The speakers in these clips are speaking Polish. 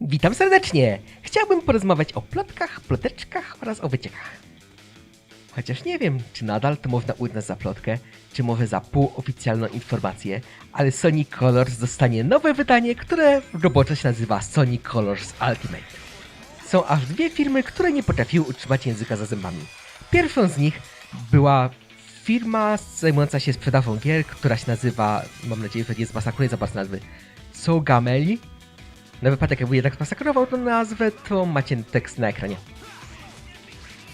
Witam serdecznie! Chciałbym porozmawiać o plotkach, ploteczkach oraz o wyciekach. Chociaż nie wiem, czy nadal to można uznać za plotkę, czy może za półoficjalną informację, ale Sonic Colors dostanie nowe wydanie, które roboczo się nazywa Sonic Colors Ultimate. Są aż dwie firmy, które nie potrafiły utrzymać języka za zębami. Pierwszą z nich była firma zajmująca się sprzedawą gier, która się nazywa, mam nadzieję, że nie zmasakruję za bardzo nazwy, Sogameli. Na wypadek, jakby jednak zmasakrował tą nazwę, to macie tekst na ekranie.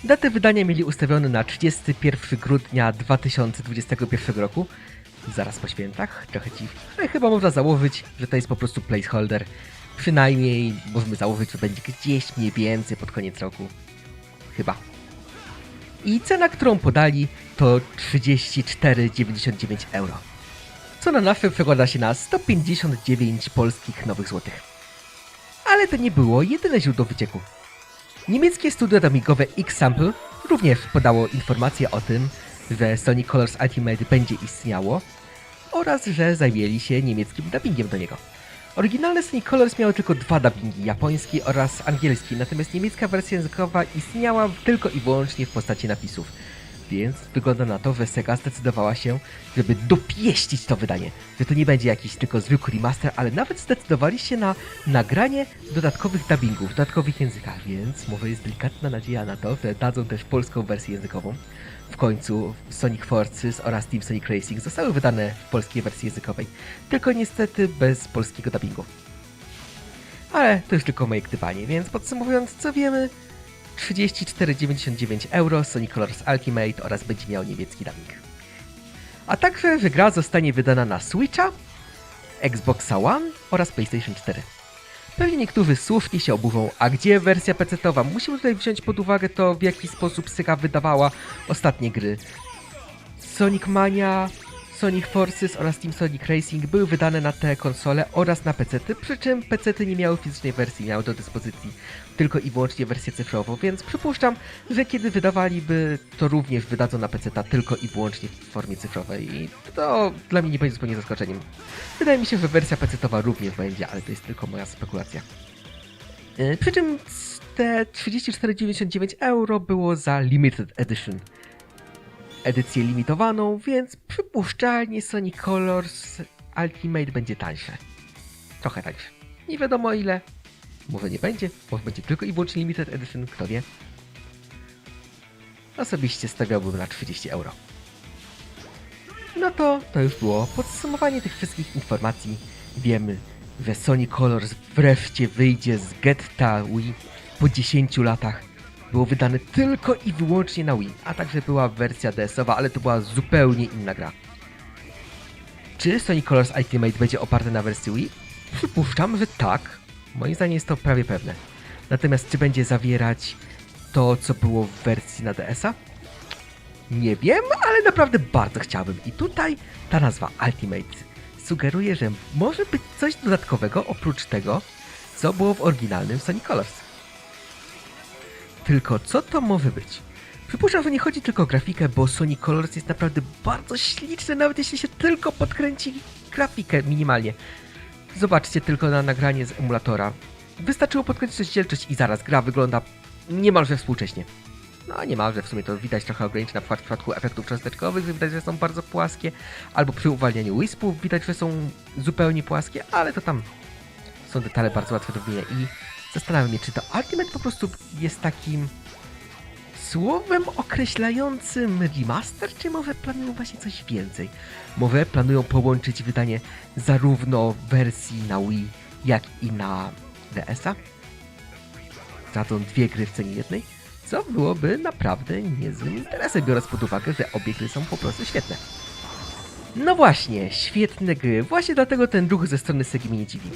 Datę wydania mieli ustawione na 31 grudnia 2021 roku, zaraz po świętach, trochę dziwnie, ale chyba można założyć, że to jest po prostu placeholder. Przynajmniej możemy założyć, że będzie gdzieś mniej więcej pod koniec roku. Chyba. I cena, którą podali, to 34,99 euro. Co na nasze przekłada się na 159 polskich nowych złotych. Ale to nie było jedyne źródło wycieku. Niemieckie studio domingowe X-Sample również podało informację o tym, że Sonic Colors Ultimate będzie istniało oraz że zajęli się niemieckim dubbingiem do niego. Oryginalne Sonic Colors miało tylko dwa dubbingi, japoński oraz angielski, natomiast niemiecka wersja językowa istniała tylko i wyłącznie w postaci napisów. Więc wygląda na to, że Sega zdecydowała się, żeby dopieścić to wydanie. Że to nie będzie jakiś tylko zwykły remaster, ale nawet zdecydowali się na nagranie dodatkowych dubbingów, dodatkowych językach, więc może jest delikatna nadzieja na to, że dadzą też polską wersję językową. W końcu Sonic Forces oraz Team Sonic Racing zostały wydane w polskiej wersji językowej, tylko niestety bez polskiego dubbingu. Ale to już tylko moje gdybanie, więc podsumowując, co wiemy, 34,99 euro Sonic Colors Ultimate oraz będzie miał niemiecki dubbing. A także, że gra zostanie wydana na Switcha, Xboxa One oraz PlayStation 4. Pewnie niektórzy słusznie się oburzą, a gdzie wersja PC-towa? Musimy tutaj wziąć pod uwagę to, w jaki sposób Sega wydawała ostatnie gry. Sonic Mania, Sonic Forces oraz Team Sonic Racing były wydane na te konsole oraz na PC-ty, przy czym PC-ty nie miały fizycznej wersji, miały do dyspozycji tylko i wyłącznie wersję cyfrową, więc przypuszczam, że kiedy wydawaliby, to również wydadzą na PC-ta tylko i wyłącznie w formie cyfrowej i to dla mnie nie będzie zupełnie zaskoczeniem. Wydaje mi się, że wersja PC-towa również będzie, ale to jest tylko moja spekulacja. Yy, Przy czym te 34,99 euro było za Limited Edition edycję limitowaną, więc przypuszczalnie Sonic Colors Ultimate będzie tańsze. Trochę tańsze. Nie wiadomo ile. Może nie będzie, może będzie tylko i wyłącznie Limited Edition, kto wie. Osobiście stawiałbym na 30 euro. No to to już było podsumowanie tych wszystkich informacji. Wiemy, że Sonic Colors wreszcie wyjdzie z getta Wii po 10 latach było wydane tylko i wyłącznie na Wii, a także była wersja DS-owa, ale to była zupełnie inna gra. Czy Sonic Colors Ultimate będzie oparte na wersji Wii? Przypuszczam, że tak. Moim zdaniem jest to prawie pewne. Natomiast czy będzie zawierać to, co było w wersji na DS-a? Nie wiem, ale naprawdę bardzo chciałbym. I tutaj ta nazwa Ultimate sugeruje, że może być coś dodatkowego oprócz tego, co było w oryginalnym Sonic Colors. Tylko co to może być? Przypuszczam, że nie chodzi tylko o grafikę, bo Sonic Colors jest naprawdę bardzo śliczny, nawet jeśli się tylko podkręci grafikę minimalnie. Zobaczcie tylko na nagranie z emulatora. Wystarczyło podkręcić rozdzielczość i zaraz gra wygląda niemalże współcześnie. No niemalże, w sumie to widać trochę przykład w przypadku efektów cząsteczkowych, widać, że są bardzo płaskie, albo przy uwalnianiu wispów widać, że są zupełnie płaskie, ale to tam są detale bardzo łatwe do robienia i zastanawiam się, czy to Ultimate po prostu jest takim słowem określającym remaster, czy może planują właśnie coś więcej? Może planują połączyć wydanie zarówno wersji na Wii, jak i na DS-a? Dadzą dwie gry w cenie jednej? Co byłoby naprawdę niezłym interesem, biorąc pod uwagę, że obie gry są po prostu świetne. No właśnie, świetne gry. Właśnie dlatego ten ruch ze strony Segi mnie nie dziwi.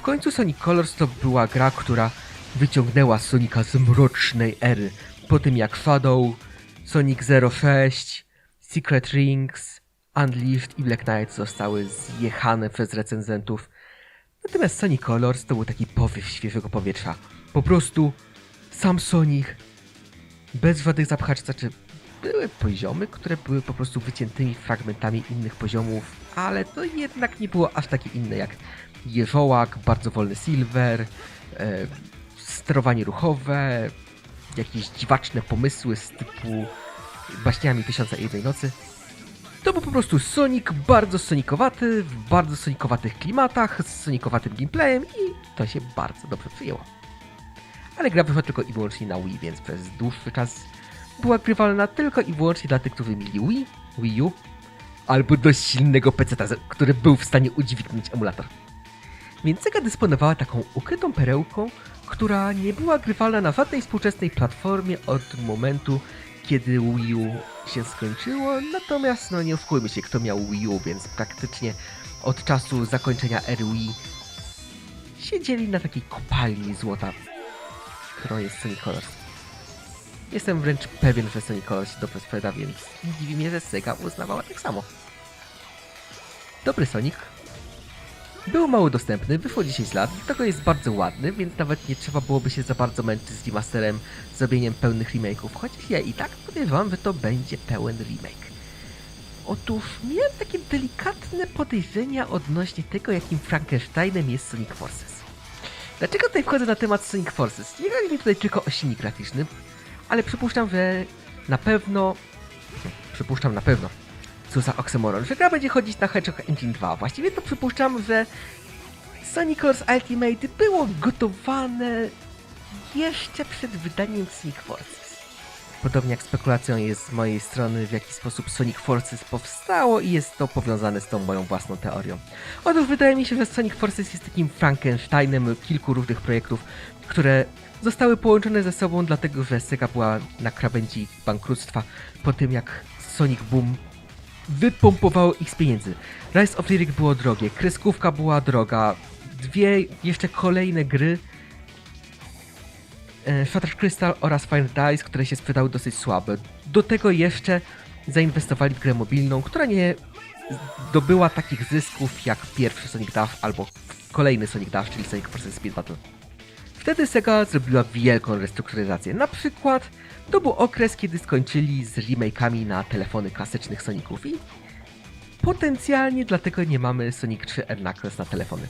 W końcu Sonic Colors to była gra, która wyciągnęła Sonika z mrocznej ery. Po tym jak Shadow, Sonic 06, Secret Rings, Unleashed i Black Knight zostały zjechane przez recenzentów. Natomiast Sonic Colors to był taki powiew świeżego powietrza. Po prostu sam Sonic, bez żadnych zapchaczy, znaczy były poziomy, które były po prostu wyciętymi fragmentami innych poziomów, ale to jednak nie było aż takie inne jak jeżołak, bardzo wolny silver, e, sterowanie ruchowe, jakieś dziwaczne pomysły z typu baśniami Tysiąca i Jednej Nocy. To był po prostu Sonic, bardzo sonikowaty, w bardzo sonikowatych klimatach, z sonikowatym gameplayem i to się bardzo dobrze przyjęło. Ale gra wyszła tylko i wyłącznie na Wii, więc przez dłuższy czas była grywalna tylko i wyłącznie dla tych, którzy mieli Wii, Wii U, albo dość silnego PC, który był w stanie udźwignąć emulator. Więc Sega dysponowała taką ukrytą perełką, która nie była grywalna na żadnej współczesnej platformie od momentu, kiedy Wii U się skończyło, natomiast no nie oszukujmy się, kto miał Wii U, więc praktycznie od czasu zakończenia ery Wii siedzieli na takiej kopalni złota, którą jest Sonic Colors. Jestem wręcz pewien, że Sonic Colors się dobrze sprzeda, więc nie dziwi mnie, że Sega uznawała tak samo. Dobry Sonic. Był mało dostępny, wyszło 10 lat, tego jest bardzo ładny, więc nawet nie trzeba byłoby się za bardzo męczyć z remasterem, zrobieniem pełnych remake'ów, chociaż ja i tak podejrzewam, że to będzie pełen remake. Otóż miałem takie delikatne podejrzenia odnośnie tego, jakim Frankensteinem jest Sonic Forces. Dlaczego tutaj wchodzę na temat Sonic Forces? Nie chodzi mi tutaj tylko o silnik graficzny, ale przypuszczam, że na pewno... Przypuszczam na pewno, co za oksymoron, że gra będzie chodzić na Hedgehog Engine 2. Właściwie to przypuszczam, że Sonic Force Ultimate było gotowane jeszcze przed wydaniem Sonic Forces. Podobnie jak spekulacją jest z mojej strony, w jaki sposób Sonic Forces powstało i jest to powiązane z tą moją własną teorią. Otóż wydaje mi się, że Sonic Forces jest takim Frankensteinem kilku różnych projektów, które zostały połączone ze sobą dlatego, że Sega była na krawędzi bankructwa po tym jak Sonic Boom wypompowało ich z pieniędzy. Rise of Lyric było drogie, kreskówka była droga, dwie jeszcze kolejne gry e, Shattered Crystal oraz Fire Dice, które się sprzedały dosyć słabe. Do tego jeszcze zainwestowali w grę mobilną, która nie zdobyła takich zysków jak pierwszy Sonic Dash albo kolejny Sonic Dash, czyli Sonic Forces Speed Battle. Wtedy Sega zrobiła wielką restrukturyzację. Na przykład to był okres, kiedy skończyli z remake'ami na telefony klasycznych Soniców i potencjalnie dlatego nie mamy Sonic 3 Air Knuckles na telefony.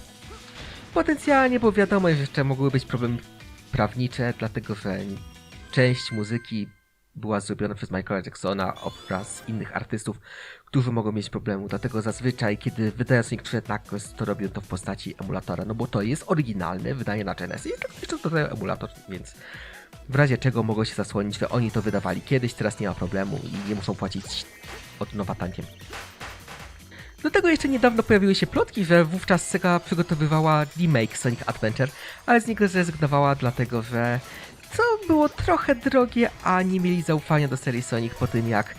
Potencjalnie, bo wiadomo, że jeszcze mogły być problemy prawnicze, dlatego że część muzyki była zrobiona przez Michaela Jacksona oraz innych artystów, którzy mogą mieć problemu. Dlatego zazwyczaj, kiedy wydają Sonic 3 Knuckles, to robią to w postaci emulatora, no bo to jest oryginalne wydanie na Genesis, tak jeszcze dodają emulator, więc w razie czego mogą się zasłonić, że oni to wydawali kiedyś, teraz nie ma problemu i nie muszą płacić od nowa tankiem. Do tego jeszcze niedawno pojawiły się plotki, że wówczas Sega przygotowywała remake Sonic Adventure, ale z niego zrezygnowała dlatego, że co było trochę drogie, a nie mieli zaufania do serii Sonic po tym jak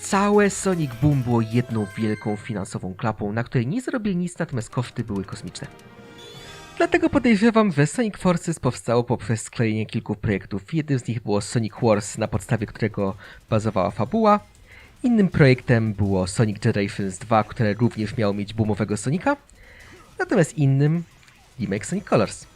całe Sonic Boom było jedną wielką finansową klapą, na której nie zrobili nic, natomiast koszty były kosmiczne. Dlatego podejrzewam, że Sonic Forces powstało poprzez sklejenie kilku projektów. Jednym z nich było Sonic Wars, na podstawie którego bazowała fabuła. Innym projektem było Sonic Generations 2, które również miało mieć boomowego Sonika. Natomiast innym remake Sonic Colors.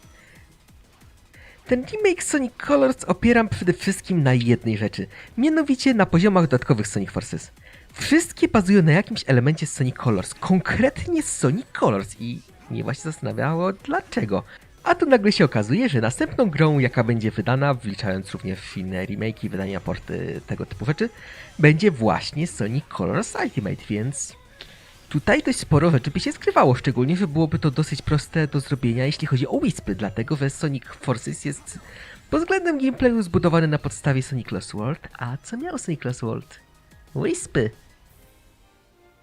Ten remake Sonic Colors opieram przede wszystkim na jednej rzeczy, mianowicie na poziomach dodatkowych Sonic Forces. Wszystkie bazują na jakimś elemencie Sonic Colors, konkretnie Sonic Colors i mnie właśnie zastanawiało dlaczego. A tu nagle się okazuje, że następną grą, jaka będzie wydana, wliczając również inne remake i wydania porty tego typu rzeczy, będzie właśnie Sonic Colors Ultimate, więc tutaj dość sporo rzeczy by się skrywało, szczególnie, że byłoby to dosyć proste do zrobienia, jeśli chodzi o Wispy, dlatego że Sonic Forces jest pod względem gameplayu zbudowany na podstawie Sonic Lost World, a co miał Sonic Lost World? Wispy.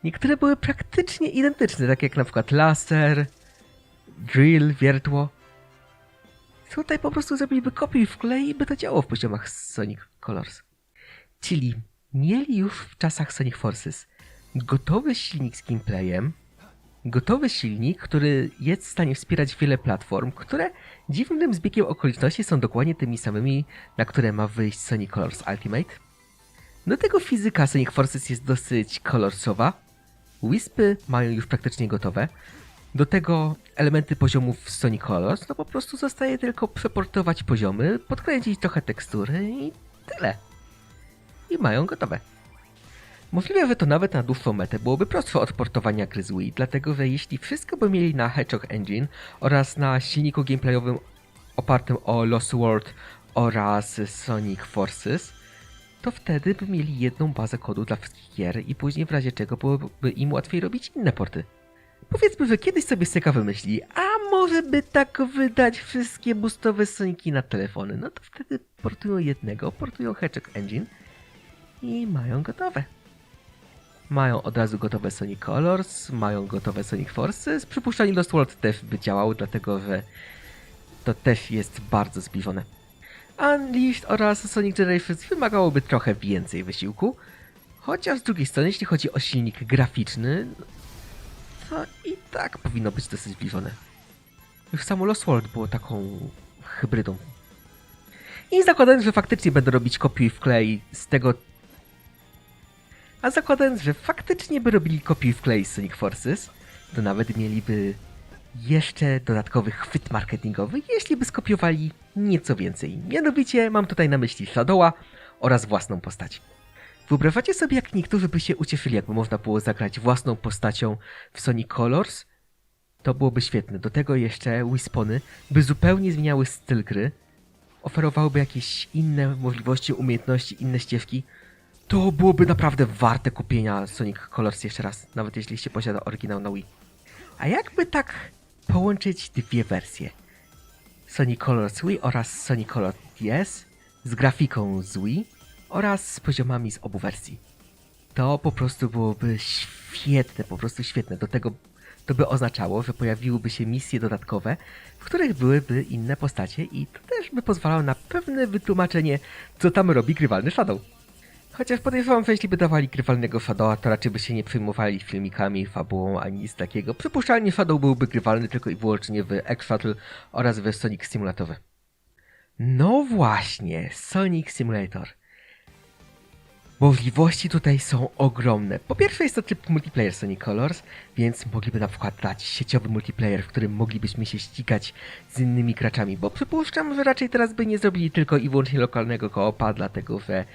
Niektóre były praktycznie identyczne, tak jak na przykład laser, drill, wiertło. Tutaj po prostu zrobiliby kopiuj w klej i by to działało w poziomach Sonic Colors. Czyli mieli już w czasach Sonic Forces gotowy silnik z gameplayem, gotowy silnik, który jest w stanie wspierać wiele platform, które dziwnym zbiegiem okoliczności są dokładnie tymi samymi, na które ma wyjść Sonic Colors Ultimate. Do tego fizyka Sonic Forces jest dosyć kolorsowa. Wispy mają już praktycznie gotowe. Do tego elementy poziomów w Sonic Colors, no po prostu zostaje tylko przeportować poziomy, podkręcić trochę tekstury i tyle. I mają gotowe. Możliwe, że to nawet na dłuższą metę byłoby prostsze od portowania gry z Wii, dlatego że jeśli wszystko by mieli na Hedgehog Engine oraz na silniku gameplayowym opartym o Lost World oraz Sonic Forces, to wtedy by mieli jedną bazę kodu dla wszystkich gier i później w razie czego byłoby im łatwiej robić inne porty. Powiedzmy, że kiedyś sobie Sega wymyśli, a może by tak wydać wszystkie boostowe Soniki na telefony, no to wtedy portują jednego, portują Hedgehog Engine i mają gotowe. Mają od razu gotowe Sonic Colors, mają gotowe Sonic Forces. Przypuszczalnie Lost World też by działał, dlatego że to też jest bardzo zbliżone. Unleashed oraz Sonic Generations wymagałoby trochę więcej wysiłku, chociaż z drugiej strony, jeśli chodzi o silnik graficzny, to i tak powinno być dosyć zbliżone. Już samo Lost World było taką hybrydą. I zakładając, że faktycznie będę robić kopiuj wklej z tego a zakładając, że faktycznie by robili kopiuj wklej z Sonic Forces, to nawet mieliby jeszcze dodatkowy chwyt marketingowy, jeśli by skopiowali nieco więcej. Mianowicie mam tutaj na myśli Shadowa oraz własną postać. Wyobrażacie sobie, jak niektórzy by się ucieszyli, jakby można było zagrać własną postacią w Sonic Colors? To byłoby świetne. Do tego jeszcze Wispony by zupełnie zmieniały styl gry, oferowałyby jakieś inne możliwości, umiejętności, inne ścieżki. To byłoby naprawdę warte kupienia Sonic Colors jeszcze raz, nawet jeśli się posiada oryginał na Wii. A jakby tak połączyć dwie wersje? Sonic Colors Wii oraz Sonic Colors DS z grafiką z Wii oraz z poziomami z obu wersji. To po prostu byłoby świetne, po prostu świetne. Do tego to by oznaczało, że pojawiłyby się misje dodatkowe, w których byłyby inne postacie i to też by pozwalało na pewne wytłumaczenie, co tam robi grywalny Shadow. Chociaż podejrzewam, że jeśli by dawali grywalnego Shadowa, to raczej by się nie przejmowali filmikami, fabułą, ani nic takiego. Przypuszczalnie Shadow byłby grywalny tylko i wyłącznie w X-Shuttle oraz w Sonic Simulatorze. No właśnie, Sonic Simulator. Możliwości tutaj są ogromne. Po pierwsze jest to tryb multiplayer Sonic Colors, więc mogliby na przykład dać sieciowy multiplayer, w którym moglibyśmy się ścigać z innymi graczami, bo przypuszczam, że raczej teraz by nie zrobili tylko i wyłącznie lokalnego koopa, dlatego że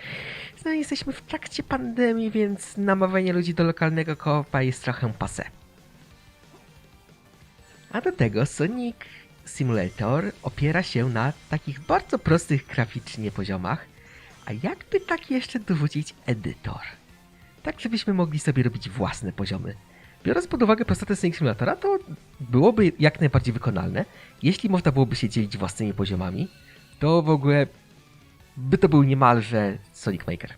no, jesteśmy w trakcie pandemii, więc namawianie ludzi do lokalnego koopa jest trochę pase. A do tego Sonic Simulator opiera się na takich bardzo prostych graficznie poziomach, a jakby tak jeszcze dorzucić edytor? Tak, żebyśmy mogli sobie robić własne poziomy. Biorąc pod uwagę prostotę Sonic Simulatora, to byłoby jak najbardziej wykonalne. Jeśli można byłoby się dzielić własnymi poziomami, to w ogóle by to był niemalże Sonic Maker.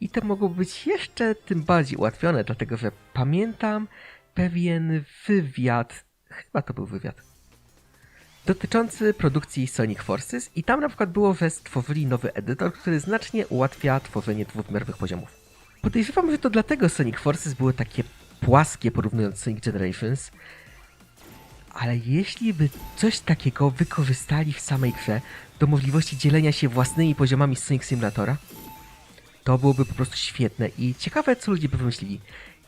I to mogłoby być jeszcze tym bardziej ułatwione, dlatego że pamiętam pewien wywiad, chyba to był wywiad, dotyczący produkcji Sonic Forces i tam na przykład było, że stworzyli nowy edytor, który znacznie ułatwia tworzenie dwuwymiarowych poziomów. Podejrzewam, że to dlatego Sonic Forces były takie płaskie porównując Sonic Generations, ale jeśli by coś takiego wykorzystali w samej grze do możliwości dzielenia się własnymi poziomami Sonic Simulatora, to byłoby po prostu świetne i ciekawe, co ludzie by wymyślili.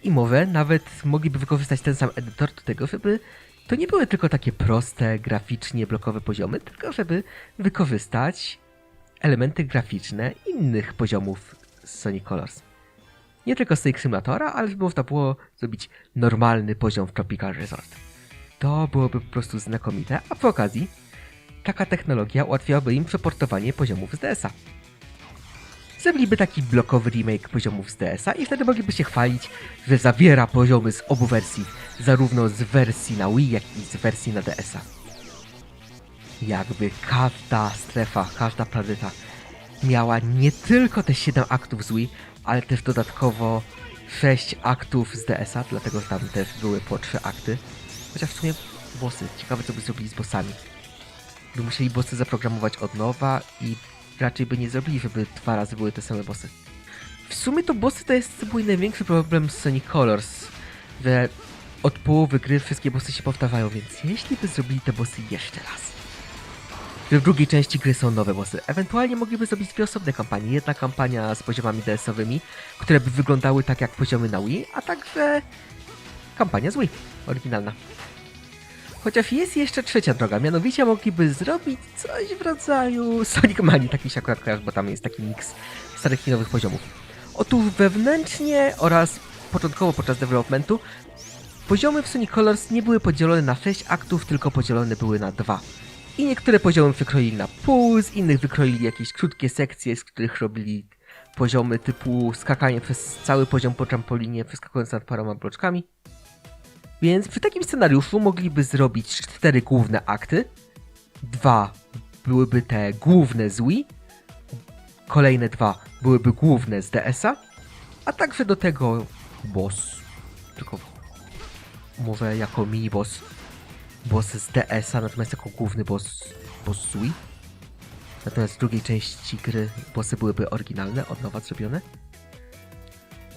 I może nawet mogliby wykorzystać ten sam edytor do tego, żeby to nie były tylko takie proste, graficznie blokowe poziomy, tylko żeby wykorzystać elementy graficzne innych poziomów z Sonic Colors. Nie tylko z Sonic Simulatora, ale żeby można było zrobić normalny poziom w Tropical Resort. To byłoby po prostu znakomite, a przy okazji taka technologia ułatwiałaby im przeportowanie poziomów z DS-a. Zrobiliby taki blokowy remake poziomów z DS-a i wtedy mogliby się chwalić, że zawiera poziomy z obu wersji, zarówno z wersji na Wii, jak i z wersji na DS-a. Jakby każda strefa, każda planeta miała nie tylko te 7 aktów z Wii, ale też dodatkowo 6 aktów z DS-a, dlatego że tam też były po 3 akty. Chociaż w sumie bossy, ciekawe co by zrobili z bossami. By musieli bossy zaprogramować od nowa i raczej by nie zrobili, żeby dwa razy były te same bossy. W sumie to bossy to jest mój największy problem z Sonic Colors, że od połowy gry wszystkie bossy się powtarzają, więc jeśli by zrobili te bossy jeszcze raz, w drugiej części gry są nowe bossy, ewentualnie mogliby zrobić dwie osobne kampanie. Jedna kampania z poziomami DS-owymi, które by wyglądały tak jak poziomy na Wii, a także kampania z Wii, oryginalna. Chociaż jest jeszcze trzecia droga, mianowicie mogliby zrobić coś w rodzaju Sonic Manii, taki się akurat kojarzy, bo tam jest taki miks starych i nowych poziomów. Otóż wewnętrznie oraz początkowo podczas developmentu poziomy w Sonic Colors nie były podzielone na 6 aktów, tylko podzielone były na dwa. I niektóre poziomy wykroili na pół, z innych wykroili jakieś krótkie sekcje, z których robili poziomy typu skakanie przez cały poziom po trampolinie, przeskakując nad paroma bloczkami. Więc przy takim scenariuszu mogliby zrobić cztery główne akty. Dwa byłyby te główne z Wii, kolejne dwa byłyby główne z DS-a, a także do tego boss. Tylko mówię jako mini boss. Boss z DS-a, natomiast jako główny boss, boss z Wii. Natomiast w drugiej części gry bossy byłyby oryginalne, od nowa zrobione.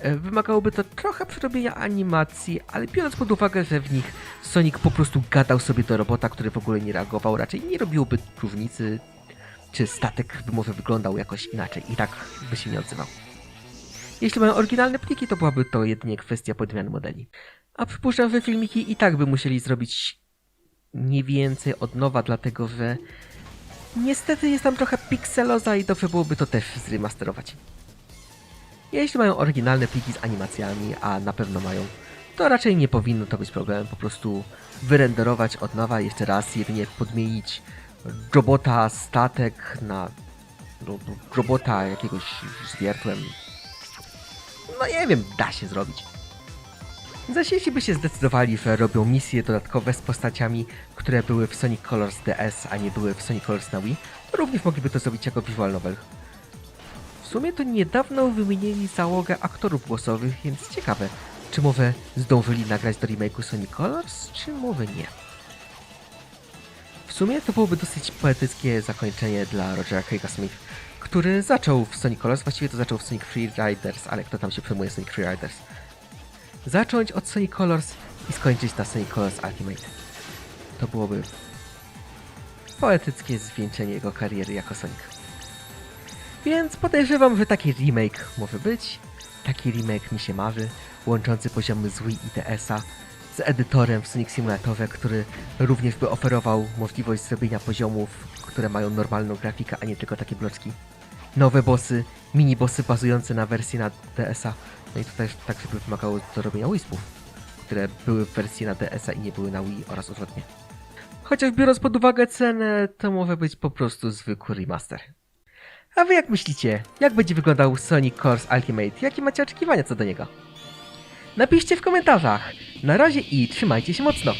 E, Wymagałoby to trochę przerobienia animacji, ale biorąc pod uwagę, że w nich Sonic po prostu gadał sobie do robota, który w ogóle nie reagował, raczej nie robiłoby różnicy, czy statek by może wyglądał jakoś inaczej i tak by się nie odzywał. Jeśli mają oryginalne pliki, to byłaby to jedynie kwestia podmiany modeli. A przypuszczam, że filmiki i tak by musieli zrobić nie więcej od nowa, dlatego że niestety jest tam trochę pikseloza i dobrze byłoby to też zremasterować. Jeśli mają oryginalne pliki z animacjami, a na pewno mają, to raczej nie powinno to być problemem. Po prostu wyrenderować od nowa jeszcze raz, jedynie podmienić robota statek na ro- robota jakiegoś z. No nie wiem, da się zrobić. Zaś jeśli by się zdecydowali, że robią misje dodatkowe z postaciami, które były w Sonic Colors DS, a nie były w Sonic Colors na Wii, to również mogliby to zrobić jako visual novel. W sumie to niedawno wymienili załogę aktorów głosowych, więc ciekawe, czy może zdążyli nagrać do remake'u Sonic Colors, czy może nie. W sumie to byłoby dosyć poetyckie zakończenie dla Rogera Craig'a Smith, który zaczął w Sonic Colors, właściwie to zaczął w Sonic Free Riders, ale kto tam się przejmuje Sonic Free Riders? Zacząć od Sonic Colors i skończyć na Sonic Colors Ultimate. To byłoby poetyckie zwieńczenie jego kariery jako Sonic. Więc podejrzewam, że taki remake może być. Taki remake mi się marzy, łączący poziomy z Wii i DS-a z edytorem w Sonic Simulatorze, który również by oferował możliwość zrobienia poziomów, które mają normalną grafikę, a nie tylko takie bloczki. Nowe bossy, mini bossy bazujące na wersji na DS-a. No i tutaj także by wymagało do robienia Wispów, które były w wersji na DS-a i nie były na Wii oraz odwrotnie. Chociaż biorąc pod uwagę cenę, to może być po prostu zwykły remaster. A wy jak myślicie? Jak będzie wyglądał Sonic Course Ultimate? Jakie macie oczekiwania co do niego? Napiszcie w komentarzach. Na razie i trzymajcie się mocno.